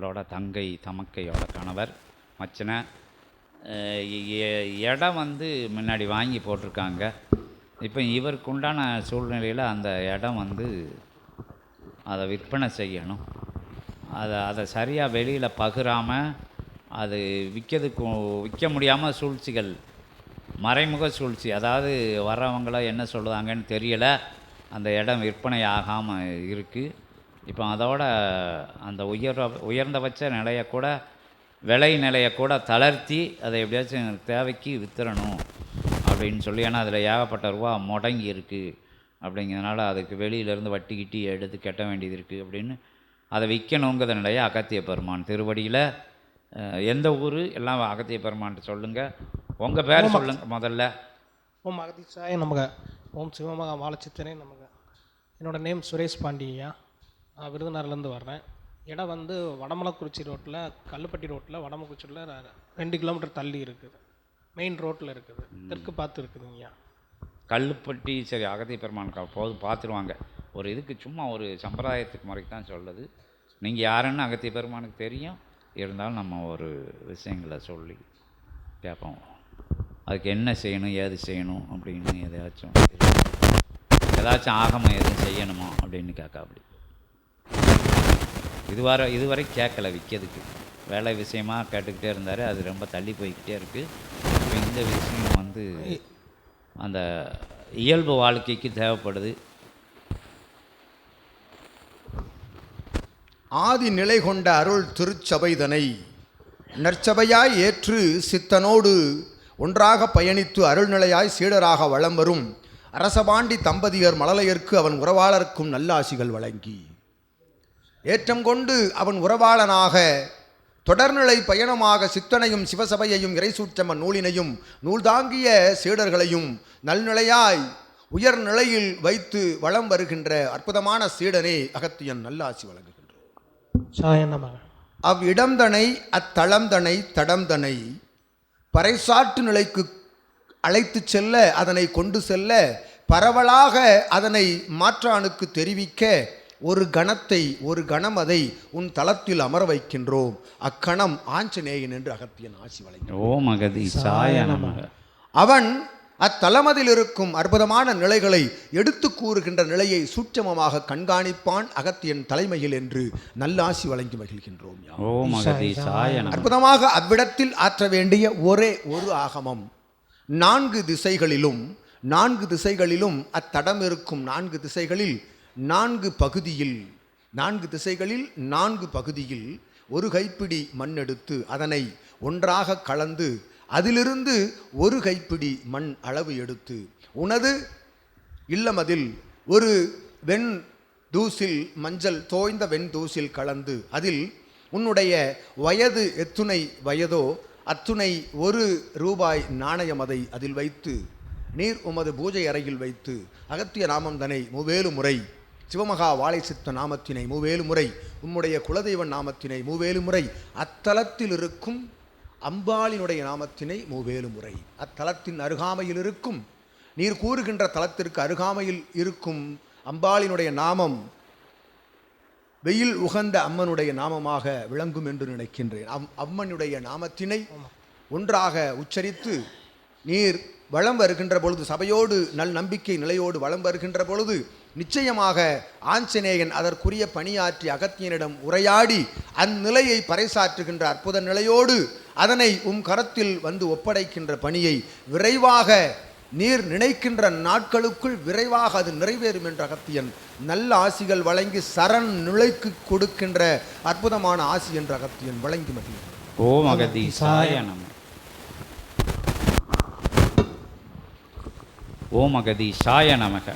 அவங்களோட தங்கை தமக்கையோட கணவர் மச்சனை இடம் வந்து முன்னாடி வாங்கி போட்டிருக்காங்க. இப்போ இவருக்கு உண்டான சூழ்நிலையில் அந்த இடம் வந்து அதை விற்பனை செய்யணும். அதை அதை சரியாக வெளியில் பகிராமல் அது விற்கிறதுக்கு விற்க முடியாமல் சூழ்ச்சிகள் மறைமுக சூழ்ச்சி. அதாவது வர்றவங்களாம் என்ன சொல்லுவாங்கன்னு தெரியலை. அந்த இடம் விற்பனை ஆகாமல் இருக்குது இப்போ அதோட அந்த உயர் உயர்ந்தபட்ச நிலையை கூட விலை நிலையை கூட தளர்த்தி அதை எப்படியாச்சும் தேவைக்கு வித்துறணும் அப்படின்னு சொல்லி ஏன்னா அதில் ஏகப்பட்ட ரூபா முடங்கி இருக்குது அப்படிங்கிறதுனால அதுக்கு வெளியிலேருந்து வட்டி கிட்டி எடுத்து கட்ட வேண்டியது இருக்குது அப்படின்னு அதை விற்கணுங்கிற நிலையை அகத்திய பெருமான் திருவடியில் எந்த ஊர்? எல்லாம் அகத்திய பெருமான்ட்டு சொல்லுங்கள் உங்கள் பேர் சொல்லுங்கள் முதல்ல. ஓம் அகதீசாய நமக. ஓம் சிவமகா வாழச்சித்தனே நமக. என்னோட நேம் சுரேஷ் பாண்டியா விருதுநகர்லேருந்து வர்றேன். இடம் வந்து வடமலைக்குறிச்சி ரோட்டில் கல்லுப்பட்டி ரோட்டில் வடமலைக்குறிச்சியில் ரெண்டு கிலோமீட்டர் தள்ளி இருக்குது. மெயின் ரோட்டில் இருக்குது. தெற்கு பார்த்து இருக்குதுங்கய்யா கல்லுப்பட்டி சரி அகத்திய பெருமான் போது பார்த்துருவாங்க. ஒரு இதுக்கு சும்மா ஒரு சம்பிரதாயத்துக்கு முறைக்கு தான் சொல்லுது. நீங்கள் யாருன்னு அகத்திய பெருமானுக்கு தெரியும். இருந்தாலும் நம்ம ஒரு விஷயங்களை சொல்லி கேட்போம். அதுக்கு என்ன செய்யணும் ஏது செய்யணும் அப்படின்னு எதாச்சும் ஏதாச்சும் ஆகமம் எதுவும் செய்யணுமா அப்படின்னு கேட்க அப்படி இதுவரை இதுவரை கேட்கல விற்கிறதுக்கு. வேலை விஷயமா கேட்டுக்கிட்டே இருந்தார். அது ரொம்ப தள்ளி போய்கிட்டே இருக்குது இந்த விஷயம் வந்து அந்த இயல்பு வாழ்க்கைக்கு தேவைப்படுது. ஆதி நிலை கொண்ட அருள் திருச்சபைதனை நற்சபையாய் ஏற்று சித்தனோடு ஒன்றாக பயணித்து அருள்நிலையாய் சீடராக வலம் வரும் அரசபாண்டி தம்பதியர் மழலையர்க்கு அவன் உறவாளருக்கும் நல்லாசிகள் வழங்கி. ஏற்றம் கொண்டு அவன் உறவாளனாக தொடர்நிலை பயணமாக சித்தனையும் சிவசபையையும் இறைசூற்றம நூலினையும் நூல்தாங்கிய சீடர்களையும் நல்நிலையாய் உயர்நிலையில் வைத்து வலம் வருகின்ற அற்புதமான சீடனே அகத்தியன் நல்லாசி வழங்குகின்றோம் அவ்விடம்தனை அத்தளம்தனை தடம்தனை பறைசாற்று நிலைக்கு அழைத்துச் செல்ல அதனை கொண்டு செல்ல பரவலாக அதனை மாற்றானுக்கு தெரிவிக்க ஒரு கணத்தை ஒரு கணம் அதை உன் தளத்தில் அமர வைக்கின்றோம். அக்கணம் ஆஞ்சநேயன் என்று அகத்தியன் ஆசி வழங்கி ஓ மகதி சாய நமக அவன் அத்தலமதில் இருக்கும் அற்புதமான நிலைகளை எடுத்து கூறுகின்ற நிலையை சூட்சமமாக கண்காணிப்பான் அகத்தியன் தலைமையில் என்று நல்லாசி வழங்கி மகிழ்கின்றோம் அற்புதமாக அவ்விடத்தில் ஆற்ற வேண்டிய ஒரே ஒரு ஆகமம். நான்கு திசைகளிலும் நான்கு திசைகளிலும் அத்தடம் இருக்கும் நான்கு திசைகளில் நான்கு பகுதியில் நான்கு திசைகளில் நான்கு பகுதியில் ஒரு கைப்பிடி மண் எடுத்து அதனை ஒன்றாக கலந்து அதிலிருந்து ஒரு கைப்பிடி மண் அளவு எடுத்து உனது இல்லமதில் ஒரு வெண் தூசில் மஞ்சள் தோய்ந்த வெண் தூசில் கலந்து அதில் உன்னுடைய வயது எத்துணை வயதோ அத்துணை ஒரு ரூபாய் நாணயம் அதை அதில் வைத்து நீர் உமது பூஜை அறையில் வைத்து அகத்திய நாமம் தனை முவேலு முறை சிவமகா வாழை சித்த நாமத்தினை மூவேலு முறை உம்முடைய குலதெய்வ நாமத்தினை மூவேலு முறை அத்தலத்தில் இருக்கும் அம்பாளினுடைய நாமத்தினை மூவேலு முறை. அத்தலத்தின் அருகாமையில் இருக்கும் நீர் கூறுகின்ற தலத்திற்கு அருகாமையில் இருக்கும் அம்பாளினுடைய நாமம் வெயில் உகந்த அம்மனுடைய நாமமாக விளங்கும் என்று நினைக்கின்றேன். அம் அம்மனுடைய நாமத்தினை ஒன்றாக உச்சரித்து நீர் வலம் வருகின்ற பொழுது சபையோடு நல் நம்பிக்கை நிலையோடு வலம் வருகின்ற பொழுது நிச்சயமாக ஆஞ்சநேயன் அதற்குரிய பணியாற்றி அகத்தியனிடம் உரையாடி அந்நிலையை பறைசாற்றுகின்ற அற்புத நிலையோடு அதனை உம் கரத்தில் வந்து ஒப்படைக்கின்ற பணியை விரைவாக நீர் நினைக்கின்ற நாட்களுக்குள் விரைவாக அது நிறைவேறும் என்ற அகத்தியன் நல்ல ஆசிகள் வழங்கி சரண் நிலைக்கு கொடுக்கின்ற அற்புதமான ஆசி என்ற அகத்தியன் வழங்கி மகிழ்கிறார் ஓம் அகதி சாய நம ஓ சாய நமக.